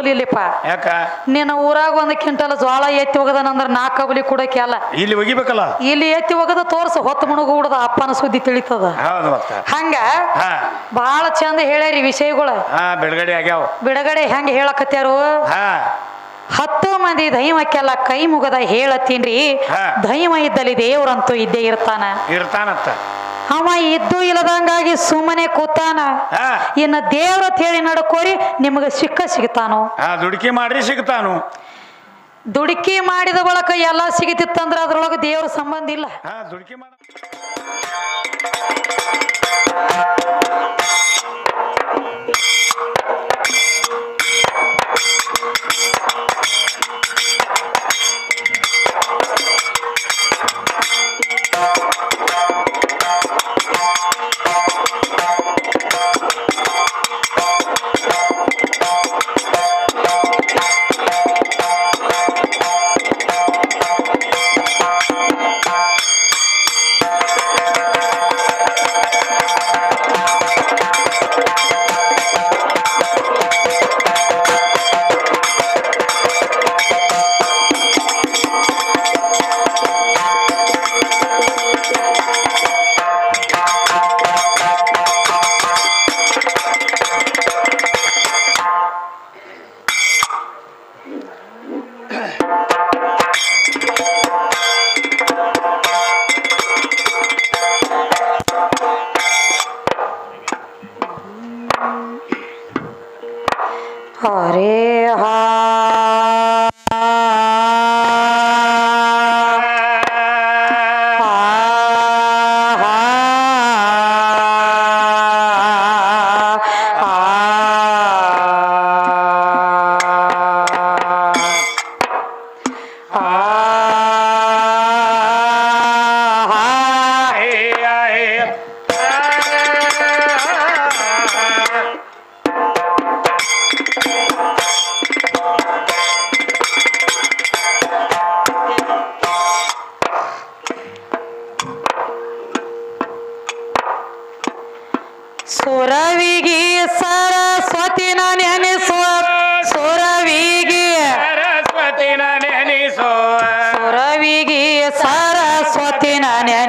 ಕಬುಲಿ ಇಲ್ಲಿಪ್ಪ ಯಾಕ? ನಿನ್ನ ಊರಾಗ ಒಂದು ಕ್ವಿಂಟಲ್ ಜೋಳ ಎತ್ತಿ ಹೋಗದನಂದ್ರ ನಾ ಕಬಲಿ ಕೊಡಕ್ಕೆ ಅಲ್ಲ. ಇಲ್ಲಿ ಒಗಿಬೇಕಲ್ಲ? ಇಲ್ಲಿ ಎತ್ತಿ ಹೋಗದ ತೋರ್ಸ ಹೊತ್ತು ಮುಣಗುಡದ ಅಪ್ಪನ ಸುದ್ದಿ ತಿಳಿತದ. ಹಂಗ ಬಹಳ ಚಂದ ಹೇಳ್ಯಾರಿ ವಿಷಯಗಳು. ಬಿಡುಗಡೆ ಆಗ್ಯಾವ. ಬಿಡುಗಡೆ ಹೆಂಗ ಹೇಳಕತ್ಯಾರು? ಹತ್ತು ಮಂದಿ ದೈವಕ್ಕೆಲ್ಲ ಕೈ ಮುಗದ ಹೇಳತ್ತೀನ್ರಿ. ದೈವ ಇದ್ದಲ್ಲಿ ದೇವ್ರಂತೂ ಇದ್ದೇ ಇರ್ತಾನ. ಇರ್ತಾನತ್ತ ಅವ ಇದ್ದು ಇಲ್ಲದಂಗಾಗಿ ಸುಮ್ಮನೆ ಕೂತಾನ. ಹಾ. ಇನ್ನ ದೇವ್ರ ತೇಳಿ ನಡ್ಕೋರಿ ನಿಮಗೆ ಸಿಕ್ಕ ಸಿಗ್ತಾನೋ. ಹಾ ದುಡುಕಿ ಮಾಡ್ರಿ ಸಿಗ್ತಾನು. ದುಡುಕಿ ಮಾಡಿದ ಬಳಕ ಎಲ್ಲ ಸಿಗತಿತ್ತಂದ್ರೆ ಅದ್ರೊಳಗೆ ದೇವ್ರ ಸಂಬಂಧ ಇಲ್ಲ. ಹಾ ದುಡುಕಿ ಮಾಡ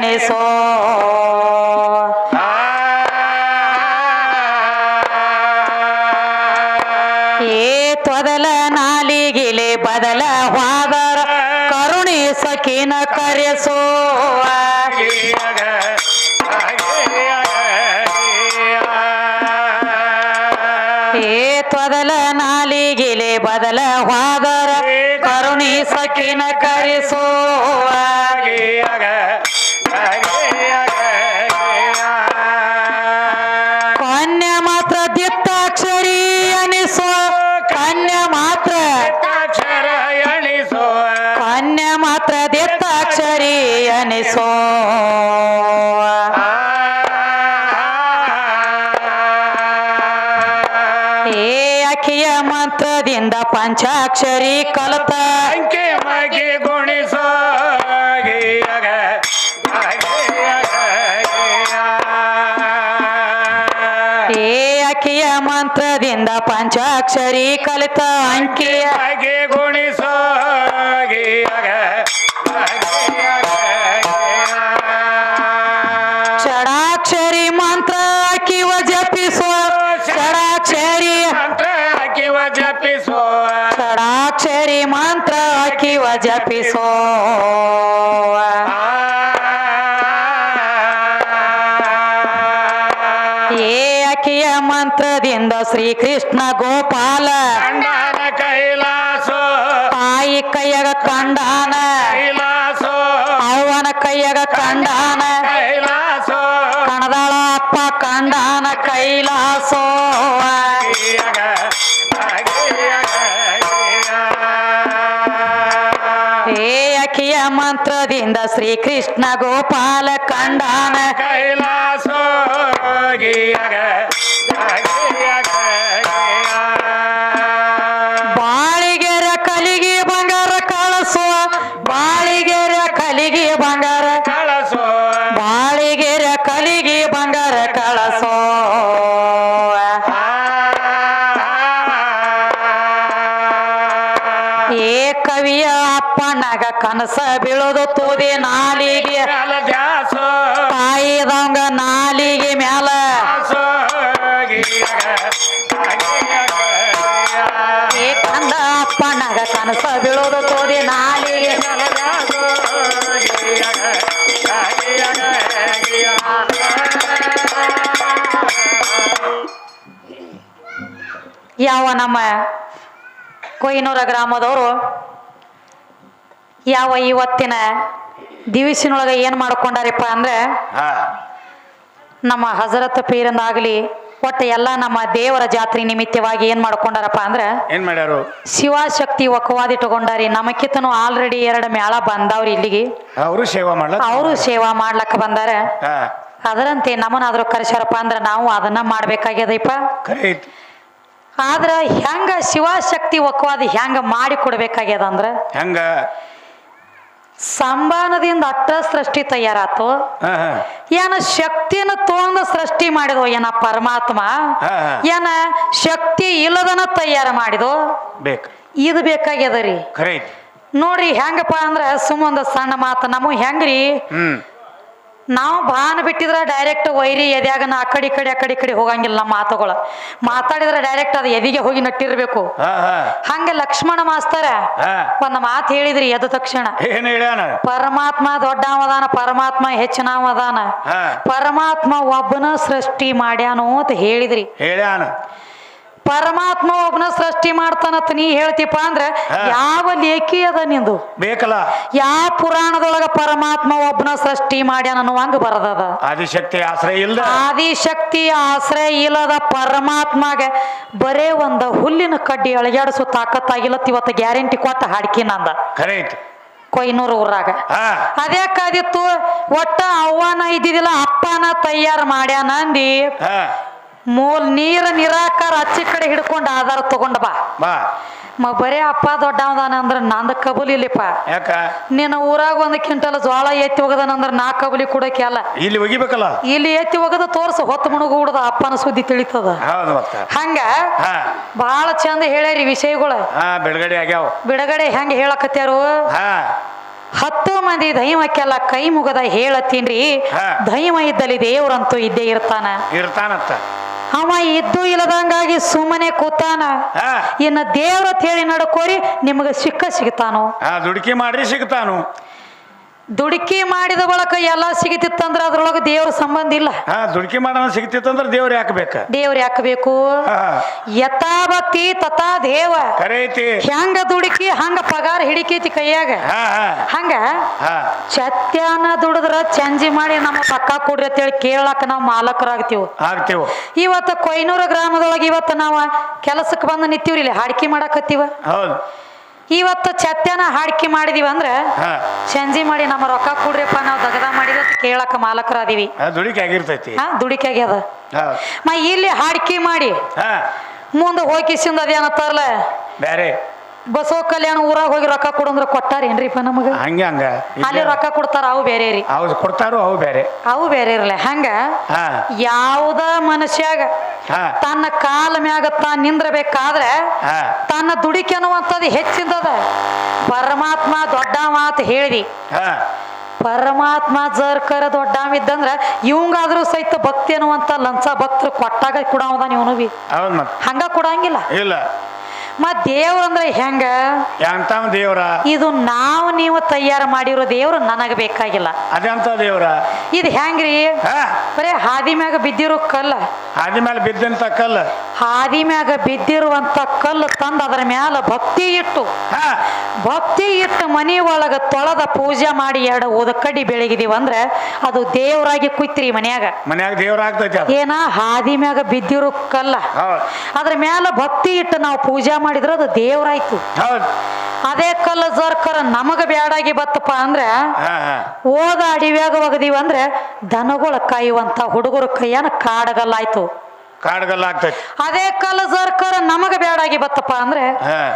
ನೆನೆಸೋ ಏ ತೊದಲ ನಾಲಿಗಿಲೆ ಬದಲ ವಾದರ ಕರುಣಿ ಸಖಿನ ಕರೆಸೋ. ಏ ತೊದಲ ನಾಲಿಗಿಲೆ ಬದಲ ವಾದರ ಕರುಣಿ ಸಖಿನ ಕರೆಸೋ. ಅನಿಸೋ ಏ ಅಖಿಯ ಮಂತ್ರದಿಂದ ಪಂಚಾಕ್ಷರಿ ಕಲತ. ಅಂಕೆ ಗುಣಿಸೋ. ಏ ಅಖಿಯ ಮಂತ್ರದಿಂದ ಪಂಚಾಕ್ಷರಿ ಕಲಿತ. ಮಗಿ ಗುಣಿಸೋ. ಷಡಾಕ್ಷರಿ ಮಂತ್ರ ಕಿವ ಜಪಿಸೋ ಏ ಅಖಿಯ ಮಂತ್ರದಿಂದ ಶ್ರೀಕೃಷ್ಣ ಗೋಪಾಲ. ಕೈಲಾಸೋ. ತಾಯಿ ಕೈಯಗ ಕಂಡಾನ. ಕೈಲಾಸೋ. ಅವನ ಕೈಯಗ ಕಂಡಾನ. ಕೈಲಾಸೋ. ಕಣದಾಳ ಅಪ್ಪ ಕಂಡಾನ ಕೈಲಾಸೋ. ಮಂತ್ರದಿಂದ ಶ್ರೀಕೃಷ್ಣ ಗೋಪಾಲ ಕಂಡಾನ. ಕೈಲಾಸೋ ಬೀಳೋದು ನಾಲಿಗೆ. ತಾಯಿದವಂಗ ನಾಲಿಗೆ ಮ್ಯಾಲ. ಕಂದ ಅಪ್ಪನಾಗ ಕನಸ ಬೀಳೋದು ತೋದಿ ನಾಲಿಗೆ. ಯಾವ ನಮ್ಮ ಕೊಯ್ನೂರ ಗ್ರಾಮದವರು ಯಾವ ಇವತ್ತಿನ ದಿವಸಿನೊಳಗೆ ಏನು ಮಾಡ್ಕೊಂಡಾರಪ್ಪ ಅಂದ್ರೆ ನಮ್ಮ ಹಜರತ್ ಪೀರಂದಾಗ್ಲಿ ಒಟ್ಟು ಎಲ್ಲ ನಮ್ಮ ದೇವರ ಜಾತ್ರೆ ನಿಮಿತ್ತವಾಗಿ ಏನು ಮಾಡ್ಕೊಂಡಾರಪ್ಪ ಅಂದ್ರೆ ಏನ್ ಮಾಡ್ಯಾರು? ಶಿವಶಕ್ತಿ ಒಕ್ಕವಾದಿಟ್ಟುಕೊಂಡಾರಿ ನಮಕಿತನು ಆಲ್ರೆಡಿ ಎರಡು ಮೇಳ ಬಂದವ್ರಿ ಇಲ್ಲಿಗೆ. ಅವರು ಸೇವಾ ಮಾಡ್ಲಕ್ ಅವರು ಸೇವಾ ಮಾಡ್ಲಕ್ಕ ಬಂದಾರ. ಅದರಂತೆ ನಮ್ಮನಾದ್ರೂ ಕರೆಸ್ಯಾರಪ್ಪ ಅಂದ್ರೆ ನಾವು ಅದನ್ನ ಮಾಡ್ಬೇಕಾಗ್ಯದಪ್ಪ. ಆದ್ರ ಹೆಂಗ ಶಿವಶಕ್ತಿ ಒಕ್ಕವಾದಿ ಹೆಂಗ ಮಾಡಿ ಕೊಡ್ಬೇಕಾಗ್ಯದ ಅಂದ್ರ? ಹೆಂಗ? ಸಂಬಾನದಿಂದ ಅಟ್ಟ ಸೃಷ್ಟಿ ತಯಾರಾತು. ಏನ ಶಕ್ತಿನ ತೋಂದ ಸೃಷ್ಟಿ ಮಾಡಿದೋ ಏನ ಪರಮಾತ್ಮ. ಏನ ಶಕ್ತಿ ಇಲ್ಲದನ ತಯಾರ ಮಾಡಿದೋ. ಬೇಕು. ಇದು ಬೇಕಾಗ್ಯದ ರೀ. ನೋಡ್ರಿ ಹೆಂಗಪ್ಪ ಅಂದ್ರ ಒಂದ ಸಣ್ಣ ಮಾತು ನಮಗ್ ಹೆಂಗ್ರಿ? ನಾವು ಬಾನ ಬಿಟ್ಟಿದ್ರೆ ಡೈರೆಕ್ಟ್ ವೈರಿ ಎದ್ಯಾಗ ನಾ ಆ ಕಡೆ ಈ ಕಡೆ ಆ ಕಡೆ ಈ ಕಡೆ ಹೋಗಂಗಿಲ್ಲ ನಮ್ಮ ಮಾತುಗಳು. ಮಾತಾಡಿದ್ರೆ ಡೈರೆಕ್ಟ್ ಅದು ಎದಿಗೆ ಹೋಗಿ ನಟ್ಟಿರ್ಬೇಕು. ಹಾ ಹಾ. ಹಂಗ ಲಕ್ಷ್ಮಣ ಮಾಸ್ತರ ಒಂದು ಒಂದ್ ಮಾತು ಹೇಳಿದ್ರಿ ಎದ ತಕ್ಷಣ. ಏನ್ ಹೇಳ್ಯಾನ? ಪರಮಾತ್ಮ ದೊಡ್ಡವದಾನ ಪರಮಾತ್ಮ ಹೆಚ್ಚಿನವದಾನ ಹಾ. ಪರಮಾತ್ಮ ಒಬ್ಬನ ಸೃಷ್ಟಿ ಮಾಡ್ಯಾನು ಅಂತ ಹೇಳಿದ್ರಿ. ಹೇಳ್ಯಾನ? ಪರಮಾತ್ಮ ಒಬ್ಬನ ಸೃಷ್ಟಿ ಮಾಡ್ತಾನಂತ ನೀ ಹೇಳ್ತೀಪ ಅಂದ್ರೆ ಯಾವ ಲೇಖಿ ಅದ ನಿಂದು? ಬೇಕಲ್ಲ. ಯಾವ ಪುರಾಣದೊಳಗ ಪರಮಾತ್ಮ ಒಬ್ಬನ ಸೃಷ್ಟಿ ಮಾಡ್ಯಾನ ಅನ್ನುವಂಗ ಬರದದ? ಆದಿಶಕ್ತಿ ಆಶ್ರಯ ಇಲ್ಲ ಆದಿಶಕ್ತಿ ಆಶ್ರಯ ಇಲ್ಲದ ಪರಮಾತ್ಮಗೆ ಬರೇ ಒಂದ ಹುಲ್ಲಿನ ಕಡ್ಡಿ ಅಳಗ್ಯಾಡಿಸೋ ತಾಕತ್ತಾಗಿಲ್ಲತ್ ಇವತ್ತು ಗ್ಯಾರಂಟಿ ಕೊಟ್ಟ ಹಾಡ್ಕಿ ನಂದ. ಖರೆ ಐತಿ ಕೊಯ್ನೂರು ಊರಾಗ. ಅದೇ ಅದ್ಯಾಕಾದಿತ್ತು ಒಟ್ಟ ಅವ್ವನ ಇದ್ದಿದಿಲ್ಲ ಅಪ್ಪನ ತಯಾರು ಮಾಡ್ಯಾನ ಅಂದಿ. ಹಾ. ಮೂಲ್ ನೀರ ನಿರಾಕಾರ ಅಚ್ಚಿ ಕಡೆ ಹಿಡ್ಕೊಂಡು ಆಧಾರ ತಗೊಂಡ ಬಾ. ಬಾ. ಮ ಬರೇ ಅಪ್ಪ ದೊಡ್ಡವದಾನ ಅಂದ್ರ ನಂದ ಕಬಲಿಲಿಪ್ಪ ಯಾಕ? ನಿನ್ನ ಊರಾಗ ಒಂದು ಕ್ವಿಂಟಲ್ ಜೋಳ ಎತ್ತಿ ಹೋಗದನಂದ್ರ ನಾ ಕಬುಲಿ ಕೊಡಕ್ಕೆ ಅಲ್ಲ. ಇಲ್ಲಿ ಒಗಿಬೇಕಲ್ಲ? ಇಲ್ಲಿ ಎತ್ತಿ ಹೋಗದ ತೋರ್ಸ ಹೊತ್ತು ಮುಣಗುಡದ ಅಪ್ಪನ ಸುದ್ದಿ ತಿಳಿತದ. ಹೌದು ಮತ್ತ. ಹಂಗ? ಹಾ. ಬಹಳ ಚಂದ ಹೇಳ್ಯಾರಿ ವಿಷಯಗಳು. ಹಾ ಬಿಡುಗಡೆ ಆಗ್ಯಾವ. ಬಿಡುಗಡೆ ಹೆಂಗ ಹೇಳಕತ್ಯಾರು? ಹಾ. ಹತ್ತು ಮಂದಿ ದೈವಕ್ಕೆಲ್ಲ ಕೈ ಮುಗದ ಹೇಳತ್ತೀನ್ರಿ. ದೈವ ಇದ್ದಲ್ಲಿ ದೇವ್ರಂತೂ ಇದ್ದೇ ಇರ್ತಾನ. ಇರ್ತಾನತ್ತ ಅವ ಇದ್ದು ಇಲ್ಲದಂಗಾಗಿ ಸುಮ್ಮನೆ ಕೂತಾನ. ಇನ್ನ ದೇವ್ರ ಹೇಳಿ ನಡ್ಕೋರಿ ನಿಮಗೆ ಸಿಕ್ಕ ಸಿಗ್ತಾನು. ದುಡುಕಿ ಮಾಡ್ರಿ ಸಿಗ್ತಾನು. ದುಡುಕಿ ಮಾಡಿದ ಬಳಕ ಎಲ್ಲ ಸಿಗತಿತ್ತಂದ್ರ ಅದ್ರೊಳಗ ದೇವ್ರ ಸಂಬಂಧ ಇಲ್ಲ. ಹಾ ದುಡುಕಿ ಮಾಡೋಣ ಸಿಗ್ತಿತ್ತಂದ್ರ ದೇವ್ರ ಯಾಕೆ ಬೇಕ? ದೇವ್ರ ಯಾಕೆ ಬೇಕು? ಹಾ. ಯಥಾ ಭಕ್ತಿ ತಥಾ ದೇವ. ಐತಿ ಹೆಂಗ ದುಡುಕಿ ಹಂಗ ಪಗಾರ ಹಿಡಿಕೈತಿ ಕೈಯಾಗ? ಹಾ ಹಾ. ಹಂಗ? ಹಾ. ಚತ್ಯಾನ ದುಡಿದ್ರ ಚಂಜಿ ಮಾಡಿ ನಮ್ಮ ಪಕ್ಕ ಕೊಡ್ರಿ ಅಂತೇಳಿ ಕೇಳಾಕ ನಾವು ಮಾಲಕರಾಗ್ತೀವಿ. ಆಗ್ತೇವ. ಇವತ್ತು ಕೊಯ್ನೂರ ಗ್ರಾಮದೊಳಗೆ ಇವತ್ತು ನಾವು ಕೆಲಸಕ್ಕೆ ಬಂದು ನಿಂತೀವ್ರಿ ಇಲ್ಲಿ. ಹಾಡಿಕೆ ಮಾಡಾಕತ್ತೀವ? ಹೌದು. ಇವತ್ತು ಚತ್ಯನ ಹಾಡ್ಕಿ ಮಾಡಿದೀವಿ ಅಂದ್ರೆ ಚಂಜಿ ಮಾಡಿ ನಮ್ಮ ರೊಕ್ಕ ಕೊಡ್ರಿಪ್ಪ ನಾವು ದಗದ ಮಾಡಿದ ಕೇಳಕ್ಕ ಮಾಲಕರ ಮಾಲಕರಾದೀವಿ ದುಡಿಕೆ ದುಡುಕಿ ಆಗಿರ್ತೈತಿ ಹಾ. ದುಡಿಕೆ ಮ ಇಲ್ಲಿ ಹಾಡ್ಕಿ ಮಾಡಿ. ಮುಂದೆ ಹೋಗಿಸಿಂದ ಅದೇನತ್ತಾರಲ್ಲ ಬ್ಯಾರೆ. ಬಸವ ಕಲ್ಯಾಣ ಊರಾಗ ಹೋಗಿ ರೊಕ್ಕ ಕೊಡಂದ್ರ ಕೊಟ್ಟಾರೇನ್ರಿಪ್ಪ ನಮಗ? ಹಂಗೆ ಹಂಗ. ಅಲ್ಲಿ ರೊಕ್ಕ ಕೊಡ್ತಾರ ಅವು ಬೇರೆ ರೀ. ಹೌದು ಕೊಡ್ತಾರೋ ಅವು ಬೇರೆ. ಅವು ಬೇರೆ ಇರಲ್ಲ ಹಂಗ? ಹಾ. ಯಾವುದ ಮನುಷ್ಯಾಗ ಹಾ. ತನ್ನ ಕಾಲ ಮ್ಯಾಗ ತಾನ್ ನಿಂದ್ರಬೇಕಾದ್ರೆ ಹಾ. ತನ್ನ ದುಡಿಕೆ ಅನ್ನುವಂಥದ್ದು ಹೆಚ್ಚಿಂದದ ಪರಮಾತ್ಮ ದೊಡ್ಡ ಮಾತು ಹೇಳಿದಿ. ಹಾ. ಪರಮಾತ್ಮ ಜರ್ಕರ ದೊಡ್ಡವಿದ್ದಂದ್ರ ಇವಂಗಾದ್ರೂ ಸಹಿತ ಭಕ್ತಿ ಅನ್ನುವಂಥ ಲಂಚ ಭಕ್ತರು ಕೊಟ್ಟಾಗ ಕೊಡವದ ಬಿ ಹೌದು ಮತ್. ಹಂಗ ಕೊಡಂಗಿಲ್ಲ. ಇಲ್ಲ. ಮತ್ ದೇವ್ರ ಅಂದ್ರೆ ಹೆಂಗ? ಎಂತಾವ ದೇವ್ರ? ಇದು ನಾವು ನೀವು ತಯಾರು ಮಾಡಿರೋ ದೇವ್ರು ನನಗ ಬೇಕಾಗಿಲ್ಲ. ಅದೆಂತ ದೇವ್ರ? ಇದು ಹೆಂಗ್ರಿ? ಬರೇ ಹಾದಿ ಮ್ಯಾಗ ಬಿದ್ದಿರೋ ಕಲ್ಲ. ಹಾದಿ ಮ್ಯಾಲ ಬಿದ್ದಂತ ಕಲ್ಲ. ಹಾದಿ ಮ್ಯಾಗ ಬಿದ್ದಿರುವಂತ ಕಲ್ಲು ತಂದು ಅದರ ಮ್ಯಾಲ ಭಕ್ತಿ ಇಟ್ಟು ಭಕ್ತಿ ಇಟ್ಟು ಮನಿ ಒಳಗ ತೊಳೆದ ಪೂಜೆ ಮಾಡಿ ಎರಡು ಉದಕಡ್ಡಿ ಬೆಳಗಿದೀವಿ ಅಂದ್ರೆ ಅದು ದೇವರಾಗಿ ಕುಯ್ತ್ರಿ ಮನ್ಯಾಗ. ಮನ್ಯಾಗ ದೇವರಾಗ್ತೈತಿ ಏನ? ಹಾದಿ ಮ್ಯಾಗ ಬಿದ್ದಿರೋ ಕಲ್ಲ. ಅದ್ರ ಮ್ಯಾಲ ಭಕ್ತಿ ಇಟ್ಟು ನಾವು ಪೂಜೆ ಮಾಡಿದ್ರೆ ಅದು ದೇವರಾಯ್ತು. ಅದೇ ಕಲ್ಲು ಜರ್ಕರ ನಮಗ ಬ್ಯಾಡಾಗಿ ಬತ್ತಪ್ಪ ಅಂದ್ರೆ ಓದ ಅಡಿವ್ಯಾಗ ಒಗದೀವಿ ಅಂದ್ರೆ ದನಗಳ ಕಾಯುವಂತ ಹುಡುಗರ ಕೈಯನ ಕಾಡಗಲ್ಲಾಯ್ತು. ಕಾಡ್ಗಲ್ಲ ಆಗ್ತೈತಿ. ಅದೇ ಕಲ್ಲ ಸರ್ಕಾರ ನಮಗ ಬೇಡಾಗಿ ಬತ್ತಪ್ಪ ಅಂದ್ರೆ ಹಾ.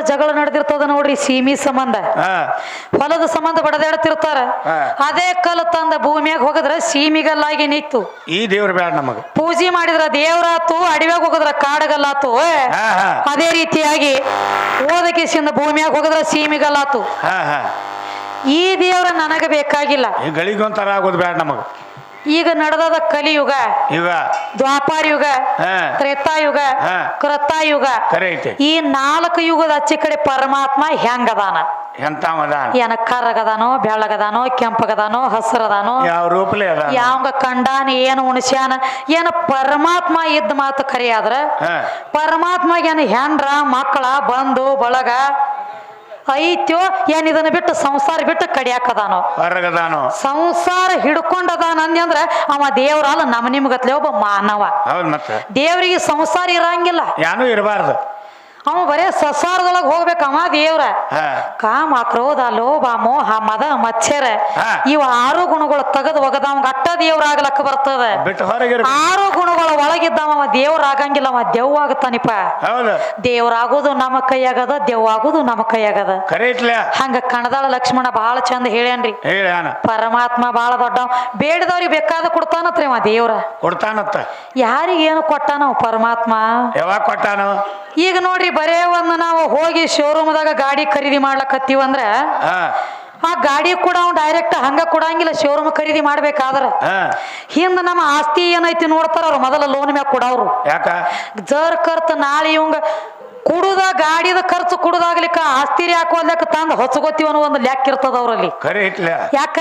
ಜಗಳ ನಡೆದಿರ್ತದ ನೋಡ್ರಿ ಸೀಮಿ ಸಂಬಂಧ. ಹಾ. ಹೊಲದ ಸಂಬಂಧ ಬಡದಾಡ್ತಿರ್ತಾರ. ಹಾ. ಅದೇ ಕಲ್ಲು ತಂದ ಭೂಮಿಯಾಗ ಹೋಗದ್ರ ಸೀಮಿಗಲ್ಲಾಗಿ ನಿಂತು. ಈ ದೇವ್ರ ಬೇಡ ನಮಗ. ಪೂಜೆ ಮಾಡಿದ್ರ ದೇವ್ರಾತು ಅಡವ್ಯಾಗ ಹೋಗದ್ರ ಕಾಡಗಲ್ಲಾತು. ಹಾ ಹಾ. ಅದೇ ರೀತಿಯಾಗಿ ಓದಕ್ಕೆ ಕಿಸಿಂದ ಭೂಮಿಯಾಗ ಹೋಗಿದ್ರ ಸೀಮಿಗಲ್ಲಾತು. ಹಾ ಹಾ. ಈ ದೇವ್ರ ನನಗ ಬೇಕಾಗಿಲ್ಲ. ಈ ಗಳಿಗೊಂಥರ ಆಗೋದು ಬೇಡ ನಮಗ. ಈಗ ನಡೆದದ ಕಲಿಯುಗ ಯುಗ. ದ್ವಾಪಾರ ಯುಗ ಹಾ. ತ್ರೇತಾಯುಗ ಹಾ. ಕೃತಾಯುಗ. ಕರೆ ಐತಿ ಈ ನಾಲ್ಕು ಯುಗದ ಅಚ್ಚಿ ಕಡೆ ಪರಮಾತ್ಮ ಹೆಂಗದಾನ? ಎಂತ ಮದಾನ ಏನ ಕರ್ರಗದಾನೋ ಬೆಳ್ಳಗದಾನೋ ಕೆಂಪಗದಾನೋ ಹಸ್ರದಾನೋ? ಯಾವ ರೂಪಲೇ ಅದ ಯಾವಂಗ ಕಂಡಾನ ಏನು ಉಣಸ್ಯಾನ? ಏನ ಪರಮಾತ್ಮ ಇದ್ದ ಮಾತು ಕರೆಯಾದ್ರ ಹಾ. ಪರಮಾತ್ಮ ಏನ ಹೆಂಡ್ರ ಮಕ್ಕಳ ಬಂಧು ಬಳಗ ಐತ್ಯೋ? ಏನ್ ಇದನ್ನ ಬಿಟ್ಟು ಸಂಸಾರ ಬಿಟ್ಟು ಕಡಿಯಾಕದಾನೋ? ಹೊರಗದಾನು? ಸಂಸಾರ ಹಿಡ್ಕೊಂಡದಾನ ಅಂದ್ರ ಅವ ದೇವ್ರಲ್ಲ ನಮ್ ನಿಮ್ಗತ್ಲೆ ಒಬ್ಬ ಮಾನವ. ಹೌದ್ ಮತ್ತೆ. ದೇವ್ರಿಗೆ ಸಂಸಾರ ಇರಂಗಿಲ್ಲ. ಯಾನು ಇರಬಾರ್ದು. ಅವ ಬರೇ ಸಸಾರದೊಳಗ ಹೋಗ್ಬೇಕ ಅವ ದೇವ್ರ. ಕಾಮ ಕ್ರೋಧ ಲೋಭ ಮೋಹ ಮದ ಮಚ್ಚರ. ಇವ ಆರು ಗುಣಗಳು ತೆಗೆದು ಒಗದ ಅವ್ ಅಟ್ಟ ದೇವ್ರಾಗ್ಲಕ್ಕ ಬರ್ತದ. ಬಿಟ್ಟು ಹೊರಗಿರ ಆರು ಗುಣಗಳ ಒಳಗಿದ್ದವ ಅವ ದೇವ್ರಾಗಂಗಿಲ್ಲ ಅವ ದೆವ್ ಆಗತ್ತಾನಿಪ್ಪ ಹೌದು. ದೇವ್ರಾಗೋದು ನಮ್ಮ ಕೈಯಾಗದ ಆಗುದು ನಮ್ಮ ಕೈಯಾಗದ. ಹಂಗ ಕಣದಾಳ ಲಕ್ಷ್ಮಣ ಬಹಳ ಚಂದ ಹೇಳ್ಯಾನ್ರಿ. ಹೇಳಿ ಪರಮಾತ್ಮ ಬಹಳ ದೊಡ್ಡ ಬೇಡದವ್ರಿಗೆ ಬೇಕಾದ ಕೊಡ್ತಾನತ್ರಿ ಅವ ದೇವ್ರ. ಕೊಡ್ತಾನತ್ತ. ಯಾರಿಗೇನು ಕೊಟ್ಟಾನ ಪರಮಾತ್ಮ? ಯಾವಾಗ ಕೊಟ್ಟಾನು ಈಗ ನೋಡ್ರಿ ಬರೇ ಒಂದು ನಾವು ಹೋಗಿ ಶೋರೂಮ್ದಾಗ ಗಾಡಿ ಖರೀದಿ ಮಾಡ್ಲಕತ್ತೀವಿ ಅಂದ್ರೆ ಆ ಗಾಡಿ ಕೂಡ ಅವ್ನು ಡೈರೆಕ್ಟ್ ಹಂಗ ಕೊಡಂಗಿಲ್ಲ ಶೋರೂಮ್ ಖರೀದಿ ಮಾಡ್ಬೇಕಾದ್ರ. ಹಿಂದ ನಮ್ಮ ಆಸ್ತಿ ಏನೈತಿ ನೋಡ್ತಾರ ಅವ್ರು ಮೊದಲ ಲೋನ್ ಮ್ಯಾಗ ಕೊಡವ್ರು. ಜರ್ ಕರ್ತ ನಾಳೆ ಇವಂಗ ಕುಡುದ ಗಾಡಿದ ಖರ್ಚು ಕುಡುದಾಗ್ಲಿಕ್ಕ ಹಾಕುವ ಲೆಕ್ಕ ತಂದು ಹೊಸಗೊತ್ತೀವಿ ಅನ್ನೋ ಒಂದು ಲೆಕ್ಕ ಇರ್ತದ ಅವ್ರಲ್ಲಿ. ಯಾಕ?